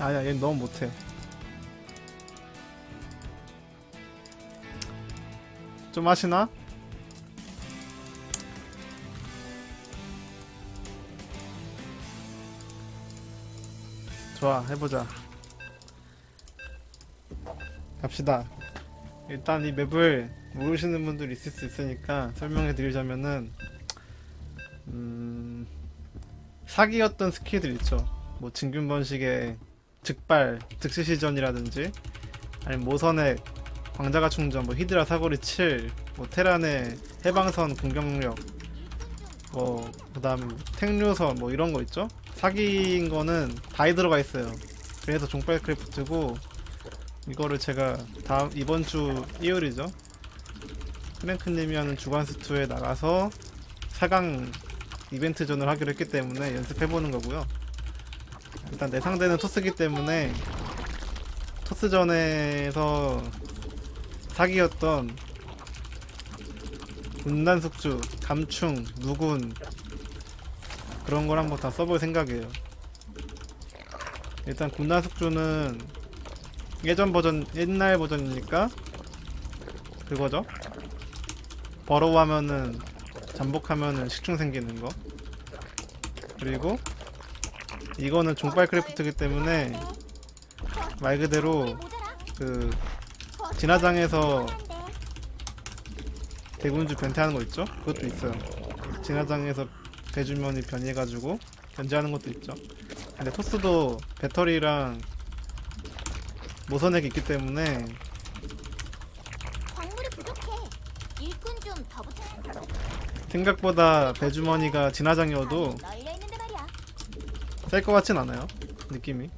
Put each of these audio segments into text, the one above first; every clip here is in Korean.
아니야 얘 너무 못해. 좀 하시나? 좋아 해보자. 갑시다. 일단 이 맵을 모르시는 분들 있을 수 있으니까 설명해 드리자면은 음 사기였던 스킬들 있죠. 뭐 진균번식의 즉발 즉시시전이라든지 아니면 모선의 광자가 충전 뭐 히드라 사거리 7, 뭐 테란의 해방선 공격력 뭐 그다음에 택류선 뭐 이런 거 있죠? 사기인 거는 다이 들어가 있어요. 그래서 종빨 크래프트고 이거를 제가 다음 이번 주 일요일이죠? 프랭크님이 하는 주간스투에 나가서 4강 이벤트전을 하기로 했기 때문에 연습해보는 거고요 일단 내 상대는 토스기 때문에 토스전에서 사기였던 군단 숙주, 감충, 누군 그런 걸 한번 다 써볼 생각이에요. 일단 군단 숙주는 예전 버전, 옛날 버전이니까 그거죠. 버로우 하면은 잠복하면은 식충 생기는 거. 그리고 이거는 종빨 크래프트기 때문에 말 그대로 그 진화장에서 대군주 변태하는 거 있죠? 그것도 있어요. 진화장에서 배주면이 변해가지고 견제하는 것도 있죠. 근데 토스도 배터리랑 모선액이 있기 때문에. 생각보다 배주머니가 진화장이어도 셀것 같진 않아요. 느낌이.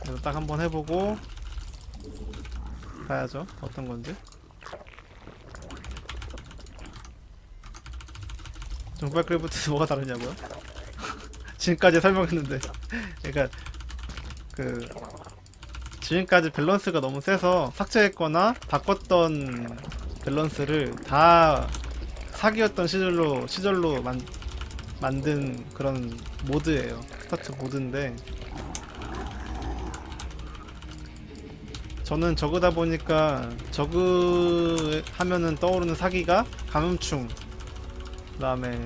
그래서 딱 한번 해보고 봐야죠. 어떤 건지. 정발 크래프트 뭐가 다르냐고요? 지금까지 설명했는데 그러니까 그 지금까지 밸런스가 너무 세서 삭제했거나 바꿨던 밸런스를 다 사기였던 시절로 시절로 만, 만든 그런 모드예요. 스타트 모드인데 저는 저그다 보니까 저그 하면은 떠오르는 사기가 감음충 그다음에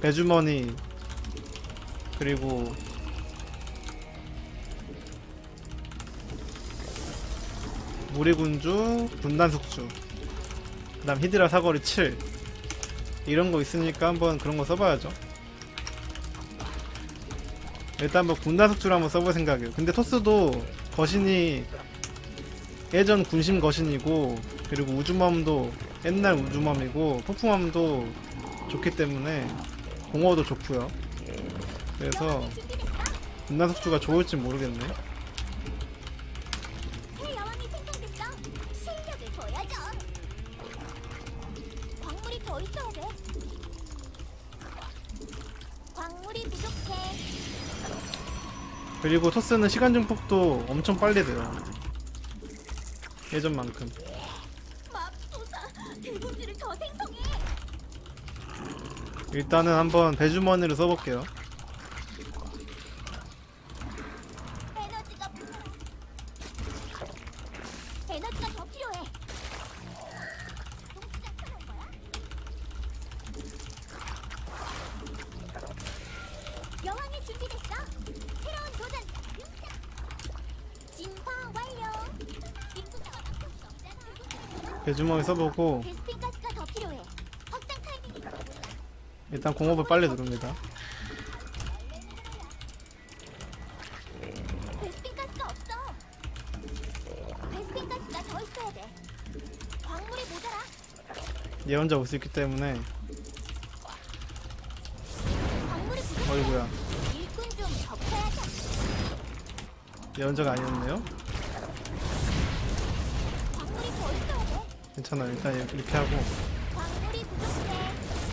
배주머니 그리고 무리군주 분단숙주 그 다음 히드라 사거리 7 이런 거 있으니까 한번 그런 거 써봐야죠. 일단 뭐 군단숙주를 한번 써볼 생각이에요. 근데 토스도 거신이 예전 군심 거신이고 그리고 우주맘도 옛날 우주맘이고 폭풍함도 좋기 때문에 공허도 좋고요. 그래서 군단숙주가 좋을지 모르겠네. 더 있어야 돼. 광물이 부족해. 그리고 토스는 시간 증폭도 엄청 빨리 돼요. 예전만큼. 맙소사. 대군주를 더 생성해. 일단은 한번 배주머니를 써볼게요. 에너지가 부족해. 에너지가 더 필요해. 동시작전할 거야? 여왕이 준비됐어. 새로운 도전. 등장. 진화 완료. 입구자가 바뀌었어. 배주머니 써보고 일단 공업을 빨리 누릅니다. 얘 혼자 올 수 있기 때문에. 어이구야. 얘 혼자가 아니었네요. 괜찮아 일단 이렇게 하고.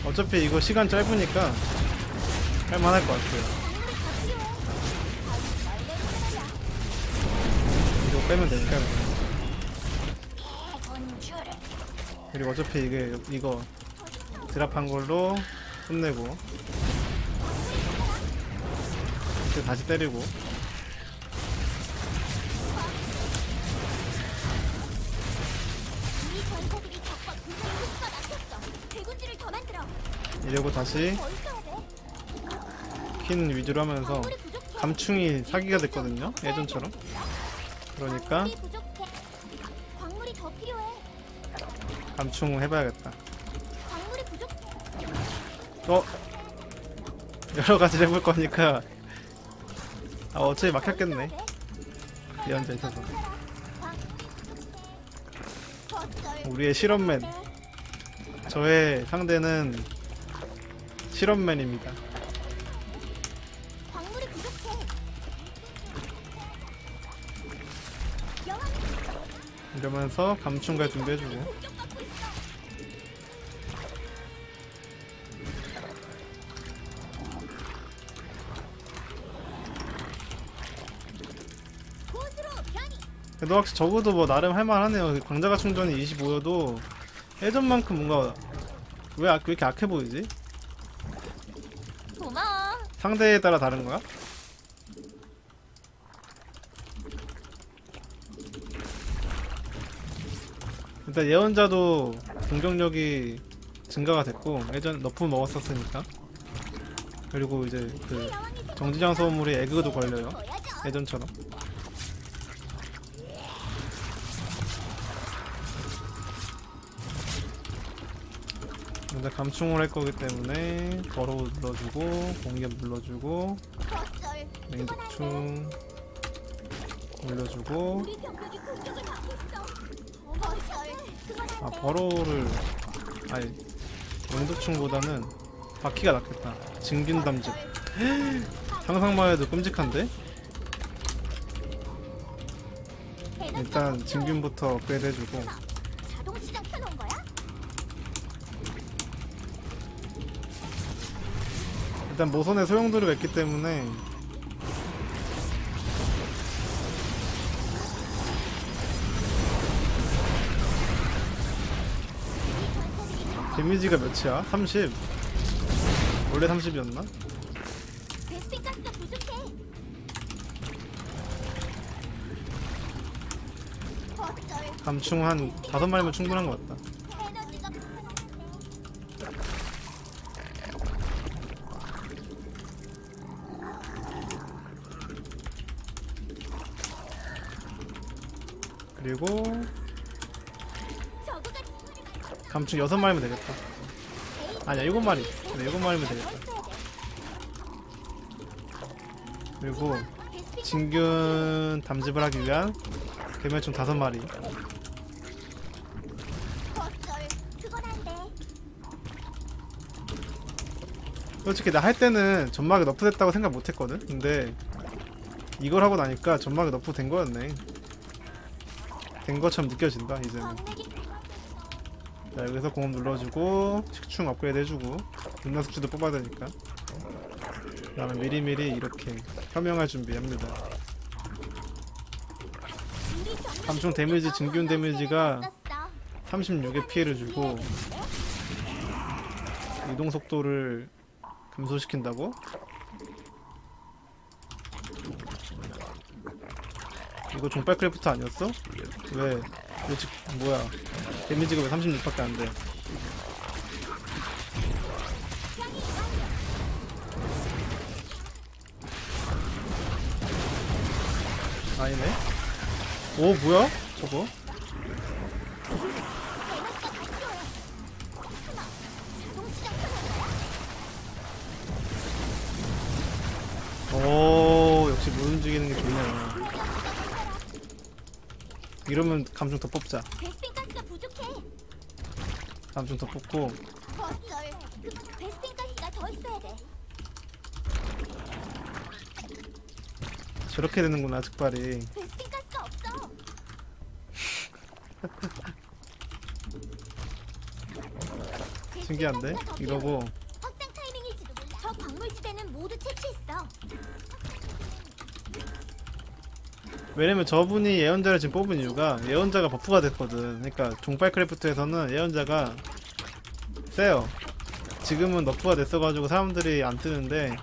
어차피 이거 시간 짧으니까 할만할 것 같아요. 이거 빼면 되니까 그리고 어차피 이게 이거 드랍한 걸로 끝내고 그 다시 때리고 이러고 다시. 퀸 위주로 하면서. 감충이 사기가 됐거든요 예전처럼 그러니까. 감충 해봐야겠다. 어? 여러 가지 해볼 거니까 아 어차피 막혔겠네 예언자 있어서 우리의 실험맨 저의 상대는 실험맨입니다. 이러면서 감충갈 준비해주고. 그래도 확실히 적어도 뭐 나름 할만하네요. 광자가 충전이 25여도 예전만큼 뭔가 왜, 악- 왜 이렇게 악해 보이지? 상대에 따라 다른 거야? 일단 예언자도 공격력이 증가가 됐고 예전 너프 먹었었으니까 그리고 이제 그 정지장 소음물에 에그도 걸려요. 예전처럼 근데 감충을 할 거기 때문에 버로우 눌러주고 공격 눌러주고. 맹독충 올려주고 아. 버로우를 아니 맹독충보다는 바퀴가 낫겠다 진균 담즙 상상만 해도 끔찍한데? 일단 더 진균부터 업그레이드 해주고 일단 모선에 소용돌이가 있기 때문에 데미지가 몇이야? 30 원래 30이었나? 베스핀 가스가 부족해. 겉절. 감충 한 다섯 마리면 충분한 것 같다 에너지가 그리고 감충 여섯 마리면 되겠다. 아니야 일곱 마리. 그래 일곱 마리면 되겠다. 그리고 진균 담집을 하기 위한 개멸충 다섯 마리. 솔직히 나 할 때는 점막이 너프됐다고 생각 못했거든? 근데 이걸 하고 나니까 점막이 너프된 거였네 된 것처럼 느껴진다 이제는 자 여기서 공업 눌러주고 식충 업그레이드 해주고 윤나숙주도 뽑아야 되니까 그 다음에 미리미리 이렇게 혐용할 준비합니다 감충 데미지 진균 데미지가 없었어. 36의 피해를 주고 이동 속도를 감소시킨다고? 이거 종빨 크래프트 아니었어? 왜? 왜 지, 뭐야? 데미지가 왜 36밖에 안 돼? 아니네? 오 뭐야? 저거? 감중 더 뽑자 베스핀 가스가 부족해. 감중 더 뽑고. 그 베스핀 가스가 더 있어야 돼. 저렇게 되는구나 즉발이 베스핀 가스가 없어. 신기한데? 가스가 더 이러고 필요해. 왜냐면 저분이 예언자를 지금 뽑은 이유가 예언자가 버프가 됐거든. 그러니까 종빨 크래프트에서는 예언자가 세요. 지금은 너프가 됐어가지고 사람들이 안 쓰는데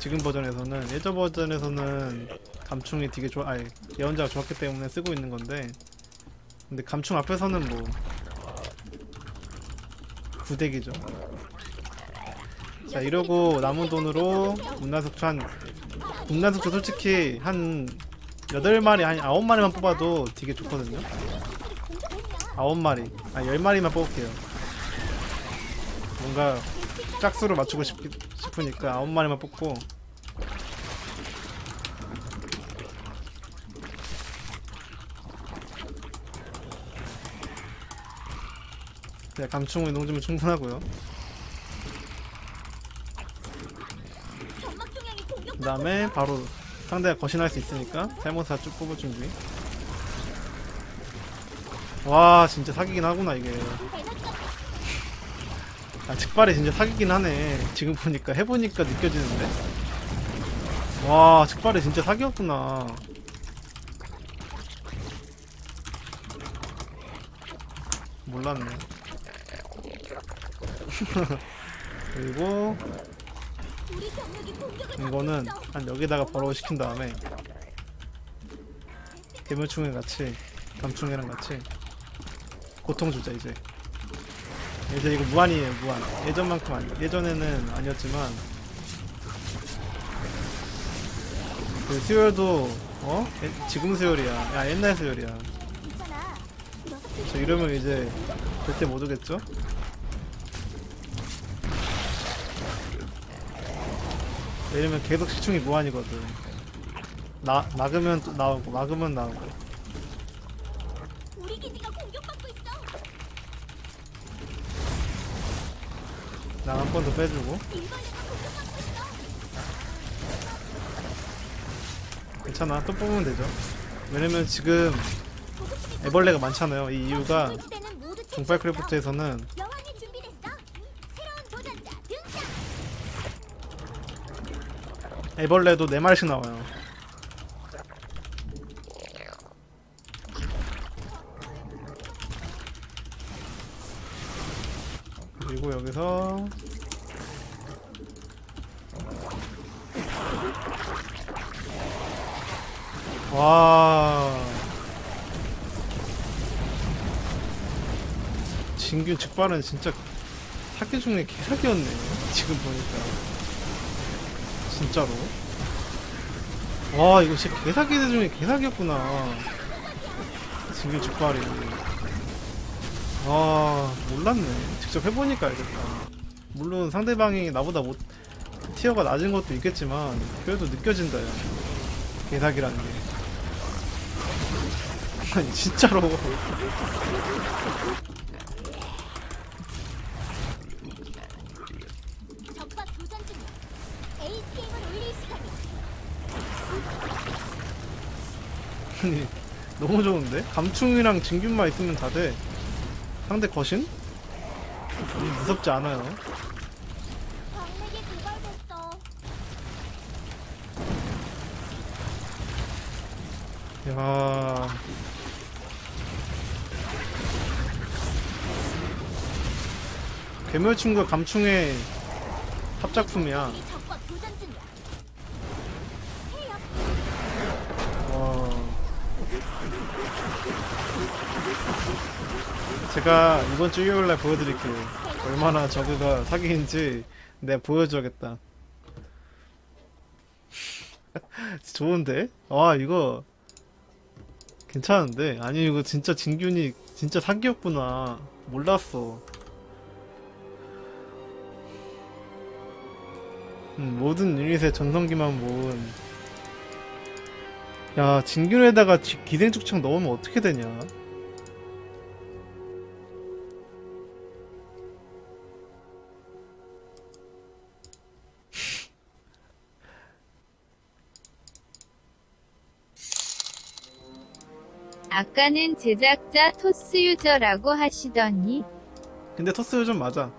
지금 버전에서는 예전 버전에서는 감충이 되게 좋아 아니 예언자가 좋았기 때문에 쓰고 있는 건데 근데 감충 앞에서는 뭐 구대기죠. 자 이러고 남은 돈으로 문나숙주 한 문나숙주 솔직히 한 8마리 아니 9마리만 뽑아도 되게 좋거든요 아홉 마리, 아열 마리만 뽑을게요. 뭔가 짝수로 맞추고 싶, 싶으니까 아홉 마리만 뽑고. 네, 감충 운동 좀 충분하고요. 그 다음에 바로 상대가 거신할 수 있으니까 살모사 쭉 뽑을 준비. 와 진짜 사기긴 하구나 이게. 아, 직발이 진짜 사기긴 하네. 지금 보니까, 해보니까 느껴지는데. 와, 직발이 진짜 사기였구나. 몰랐네. 그리고, 이 이거는. 한 여기다가 버러워 시킨 다음에, 괴물충이랑 같이, 감충이랑 같이, 고통 주자, 이제. 이제 이거 무한이에요 무한 예전만큼 아니 예전에는 아니었지만 그 수혈도 어? 예- 지금 수혈이야 야 옛날 수혈이야 저 이러면 이제 절대 못 오겠죠? 이러면 계속 시충이 무한이거든. 나, 막으면 또 나오고 막으면 나오고. 우리 기지가 공격받고 있어. 나한번 더 빼주고. 일벌레가 공격받고 있어. 괜찮아. 또 뽑으면 되죠. 왜냐면 지금 애벌레가 많잖아요. 이 이유가 채취했어. 크래프트에서는 여왕이 준비됐어. 새로운 도전자 등장. 애벌레도 4마리씩 나와요. 그리고 여기서 와. 진균 직발은 진짜 사기 중에 개사기였네. 지금 보니까 진짜로? 와 이거 진짜 개사기 중에 개사기였구나. 진균 직발이. 와 몰랐네. 직접 해보니까 알겠다. 물론 상대방이 나보다 못 티어가 낮은 것도 있겠지만 그래도 느껴진다 야. 개사기라는 게. 아니 진짜로 적과 교전 중이야. ATM을 올릴 시간이야. 아니 너무 좋은데? 감충이랑 진균만 있으면 다 돼 상대 거신? 음, 무섭지 않아요. 야 괴멸충과 감충의 합작품이야. 제가 이번 주 일요일날 보여드릴게요 얼마나 저그가 사기인지 내가 보여줘야겠다 좋은데? 와 이거 괜찮은데? 아니 이거 진짜 진균이 진짜 사기였구나 몰랐어 음, 모든 유닛의 전성기만 모은 야 진균에다가 지- 기생축창 넣으면 어떻게 되냐? 아까는 제작자 토스 유저라고 하시더니 근데 토스 요즘 맞아